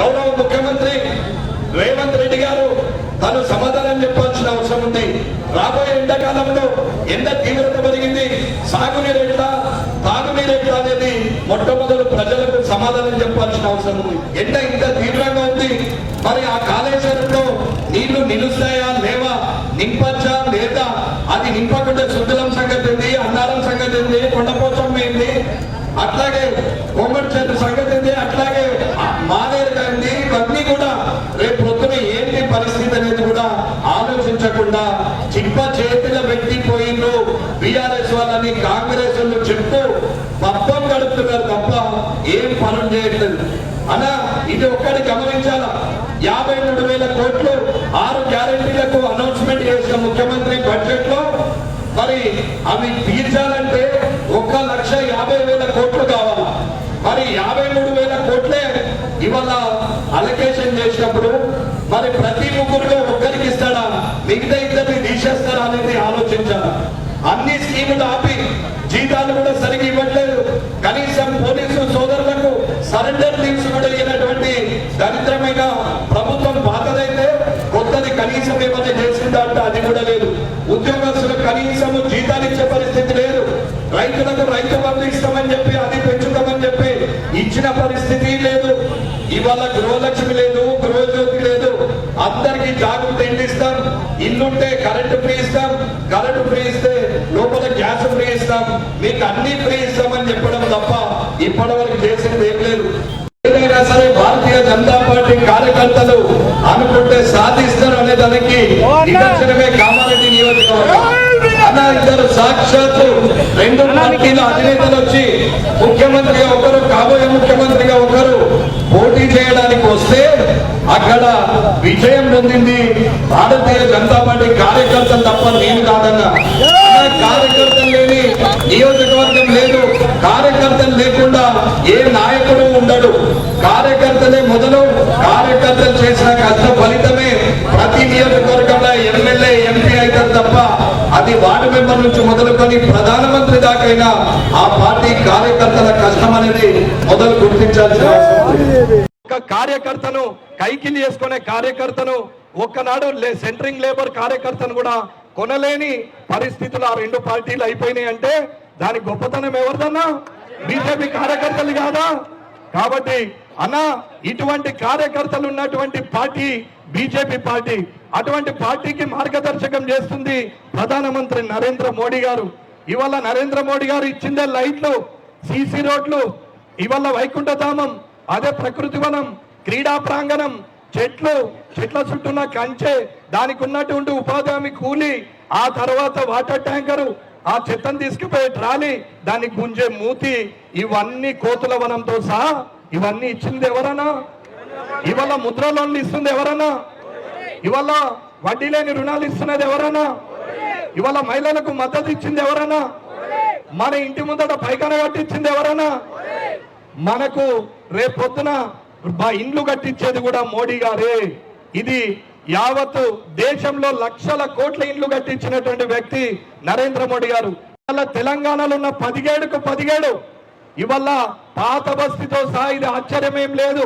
గౌరవ ముఖ్యమంత్రి రేవంత్ రెడ్డి గారు తను సమాధానం చెప్పాల్సిన అవసరం ఉంది. రాబోయే ఎండాకాలంలో ఎండ తీవ్రత పెరిగింది. సాగునీరు ఎట్లా తాగునీరు ఎట్లా అనేది మొట్టమొదలు ప్రజలకు సమాధానం చెప్పాల్సిన అవసరం ఉంది. ఎండ ఇంత తీవ్రంగా ఉంది. మరి ఆ కాళేశ్వరంలో నీళ్ళు నిలుస్తాయా లేవా? నింపచ్చా లేదా? అది నింపకుండా శుద్ధులం సంగతి ఉంది అన్నారం సంగతి ఉంది కొండపో అనేది కూడా ఆలోచించకుండా చిప్ప చేతిలో పెట్టి పోయిండ్రు. బీఆర్ఎస్ వాళ్ళని కాంగ్రెస్ వాళ్ళు చెప్తూ పప్పం గడుపుతున్నారు తప్ప ఏం పనులు చేయట్లేదు. అలా ఇది ఒక్కటి గమనించాలా? యాభై మూడు వేల కోట్లు ఆరు గ్యారెంటీలకు అనౌన్స్మెంట్ చేసిన ముఖ్యమంత్రి బడ్జెట్లో మరి అవి తీర్చాలంటే ఒక్క లక్ష యాభై వేల కోట్లు కావాలి? మరి యాభై మూడు వేల కోట్లే ఇవాళ అలొకేషన్ చేసినప్పుడు మరి ప్రతి ముగ్గురులో మిగతా ఇద్దరిని తీసేస్తారా అనేది ఆలోచించాలి. అన్ని స్కీములు ఆపి జీతాలు కూడా సరిగ్గా ఇవ్వట్లేదు. కనీసం పోలీసు సోదరులకు సరెండర్ లీవ్స్ కూడా ఇవ్వనటువంటి దరిద్రమైన ప్రభుత్వం పాతదైతే కొత్తది కనీసం ఏమైనా చేసిందంట అది కూడా లేదు. ఉద్యోగస్తులకు కనీసం జీతాలు ఇచ్చే పరిస్థితి లేదు. రైతులకు రైతు బంధు ఇస్తామని చెప్పి అది పెంచుతామని చెప్పి ఇచ్చిన పరిస్థితి లేదు. ఇవాళ గృహలక్ష్మి లేదు గృహజ్యోతి లేదు. అందరికీ జాగ్రత్త ఇంటిస్తారు ఇల్లుంటే కరెంటు ఫ్రీ ఇస్తాం కరెంటు ఫ్రీ ఇస్తే లోపల గ్యాస్ ఫ్రీ ఇస్తాం. మీకు అన్ని ఫ్రీ ఇస్తామని చెప్పడం తప్ప ఇప్పటి వరకు చేసింది ఏం లేదు. ఏదైనా సరే భారతీయ జనతా పార్టీ కార్యకర్తలు అనుకుంటే సాధిస్తారు అనే దానికి నిదర్శనమే కామారెడ్డి నియోజకవర్గం. ఇద్దరు సాక్షాత్తు రెండు పార్టీల అధినేతలు వచ్చి ముఖ్యమంత్రిగా ఒకరు కాబోయే ముఖ్యమంత్రిగా ఒకరు అక్కడ విజయం పొందింది భారతీయ జనతా పార్టీ కార్యకర్తలు తప్ప నేను కాదన్న. కార్యకర్తలు లేని నియోజకవర్గం లేదు. కార్యకర్తలు లేకుండా ఏ నాయకుడు ఉండడు. కార్యకర్తలే మొదలు. కార్యకర్తలు చేసిన కష్ట ఫలితమే ప్రతి నియోజకవర్గంలో ఎమ్మెల్యే ఎంపీ అవుతారు తప్ప అది వార్డు మెంబర్ నుంచి మొదలుకొని ప్రధానమంత్రి దాకైనా ఆ పార్టీ కార్యకర్తల కష్టం అనేది మొదలు గుర్తించాల్సిన అవసరం ఒక కార్యకర్తను కైకిలి చేసుకునే కార్యకర్తను ఒక్కనాడు లే- సెంట్రింగ్ లేబర్ కార్యకర్తను కూడా కొనలేని పరిస్థితులు ఆ రెండు పార్టీలు అయిపోయినాయి అంటే దాని గొప్పతనం ఎవరిదన్నా? బీజేపీ కార్యకర్తలు కాదా? కాబట్టి అన్న ఇటువంటి కార్యకర్తలు ఉన్నటువంటి పార్టీ బీజేపీ పార్టీ అటువంటి పార్టీకి మార్గదర్శకం చేస్తుంది ప్రధానమంత్రి నరేంద్ర మోడీ గారు. ఇవాళ నరేంద్ర మోడీ గారు ఇచ్చిందే లైట్లు సీసీ రోడ్లు ఇవాళ వైకుంఠధామం అదే ప్రకృతి వనం క్రీడా ప్రాంగణం చెట్లు చెట్ల చుట్టూన్న కంచె దానికి ఉన్నటువంటి ఉపాధి హామీ కూలి ఆ తర్వాత వాటర్ ట్యాంకరు ఆ చెత్తను తీసుకుపోయే ట్రాలీ దాన్ని గుంజే మూతి ఇవన్నీ కోతుల వనంతో సహా ఇవన్నీ ఇచ్చింది ఎవరన్నా? ఇవాళ ముద్ర లోన్లు ఇస్తుంది ఎవరన్నా? ఇవాళ వడ్డీ లేని రుణాలు ఇస్తున్నది ఎవరన్నా? ఇవాళ మహిళలకు మద్దతు ఇచ్చింది ఎవరన్నా? మన ఇంటి ముందట పైకన కట్టించింది ఎవరన్నా? మనకు రేపొద్దున ఇండ్లు కట్టించేది కూడా మోడీ గారే. ఇది యావత్తు దేశంలో లక్షల కోట్ల ఇండ్లు కట్టించినటువంటి వ్యక్తి నరేంద్ర మోడీ గారు. ఇవాళ తెలంగాణలో ఉన్న పదిహేడుకు పదిహేడు ఇవాళ పాత బస్తీతో సహా ఇది ఆశ్చర్యమేం లేదు.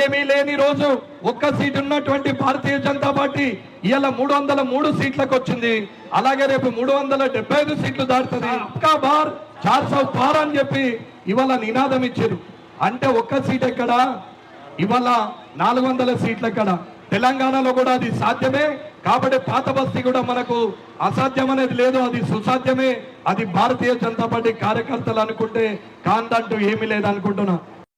ఏమీ లేని రోజు ఒక్క సీట్ ఉన్నటువంటి భారతీయ జనతా పార్టీ ఇవాళ మూడు వందల మూడు సీట్లకు వచ్చింది. అలాగే రేపు మూడు వందల డెబ్బై ఐదు సీట్లు దాటుతుంది. అబ్కా బార్ చార్ సౌ పార్ అని చెప్పి ఇవాళ నినాదం ఇచ్చారు. అంటే ఒక్క సీట్ ఎక్కడా? ఇవాళ నాలుగు వందల సీట్ల ఎక్కడ తెలంగాణలో కూడా అది సాధ్యమే. కాబట్టి పాత బస్తీ కూడా మనకు అసాధ్యం అనేది లేదు. అది సుసాధ్యమే. అది భారతీయ జనతా పార్టీ కార్యకర్తలు అనుకుంటే కాందంటూ ఏమీ లేదనుకుంటున్నా.